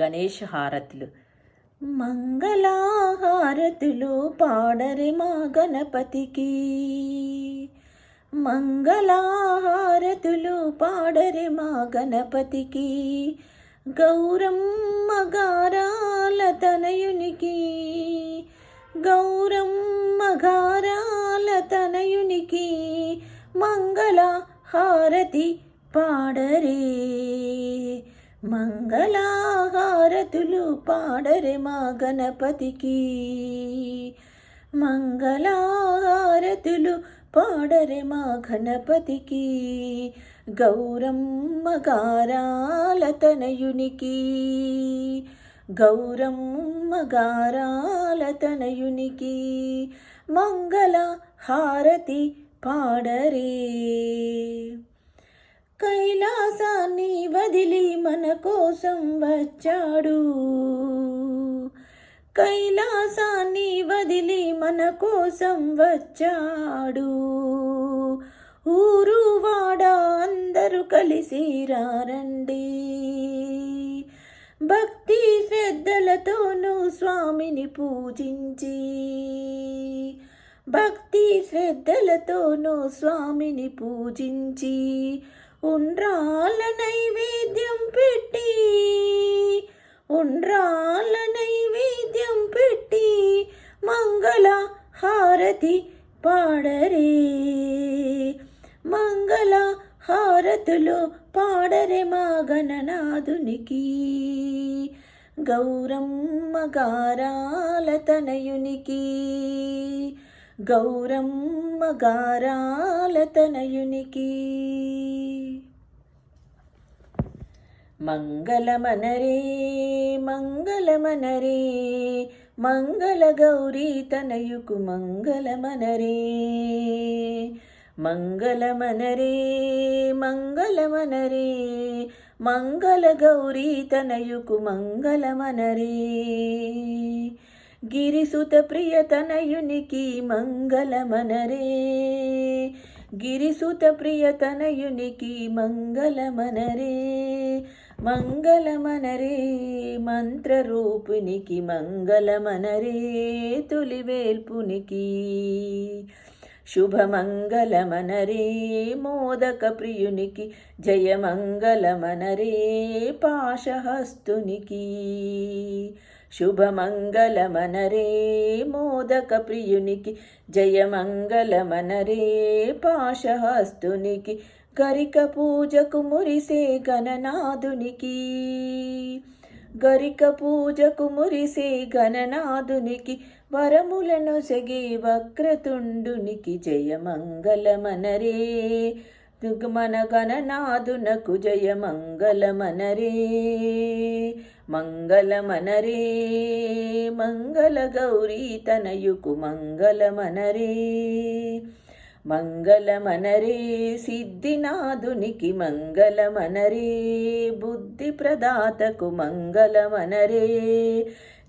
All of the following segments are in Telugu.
గణేష్ హారతులు. మంగళహారతులు పాడరి మా గణపతికి. మంగళహారతులు పాడరి మా గణపతికి. గౌరమ్మ గారాల తనయునికి. గౌరమ్మ గారాల తనయునికి మంగళ హారతి పాడరే. మంగళాహారతులు పాడరే మా గణపతికి. మంగళాహారతులు పాడరే మా గణపతికి. గౌరమ్మ గారాలతనయునికి. గౌరమ్మ గారాలతనయునికి మంగళ హారతి పాడరే. కైలాసాన్ని వదిలి మన కోసం వచ్చాడు. కైలాసాన్ని వదిలి మన కోసం వచ్చాడు. ఊరు వాడ అందరూ కలిసి రారండి. భక్తి శ్రద్ధలతోనూ స్వామిని పూజించి భక్తి శ్రద్ధలతోనూ స్వామిని పూజించి ఉండ్రాల మంగళ హారతి పాడరే. మంగళ హారతులు పాడరే మా గణనాథునికి గౌరమ్మ గారాల తనయునికి. గౌరమ్మ గారాల తనయునికి. మంగళమనరే మంగళమనరే మంగళ గౌరీ తనయుకు మంగళమనరే. మంగళమనరే మంగళమనరే. మంగళ గౌరీ తనయుకు మంగళమనరే. గిరిసుత ప్రియ తనయునికి మంగళమనరే. గిరిసుత ప్రియ తనయునికి మంగళమనరే. మంగళమనరే మంత్రరూపునికి మంగళమనరే తొలివేల్పునికి. శుభమంగళమనరే మోదక ప్రియునికి జయమంగళమనరే పాశహస్తునికి. శుభమంగళమనరే మోదక ప్రియునికి జయమంగళమనరే పాశహస్తునికి గరిక పూజకు మురిసే గణనాథునికి గరిక పూజకు మురిసే గణనాథునికి వరములను సెగి వక్రతుండునికి జయమంగళమనరే దుగ్మన జయ మంగళమనరే మంగళమనరే మంగళ గౌరీ తనయుకు మంగళమనరే. మంగళమనరే సిద్ధినాథునికి మంగళమనరే. బుద్ధి ప్రదాతకు మంగళమనరే.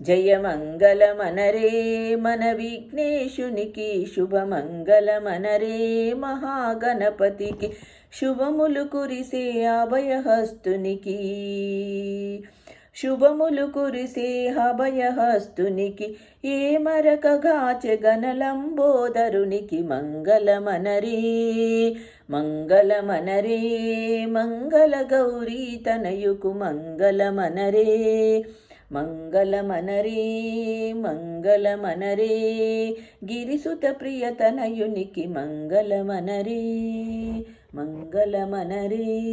జయమంగళమనరే మన విఘ్నేశునికి శుభమంగళమనరే మహాగణపతికి శుభములు కురిసే అభయహస్తునికి. శుభములు కురిసే అభయహస్తునికి ఏ మరక గాచె గణలంబోదరునికి మంగళమనరే మంగళమనరే మంగళ గౌరీ తనయుకు మంగళమనరే. మంగళమనరే మంగళమనరే. గిరిసుత ప్రియతనయునికి మంగళమనరే మంగళమనరే.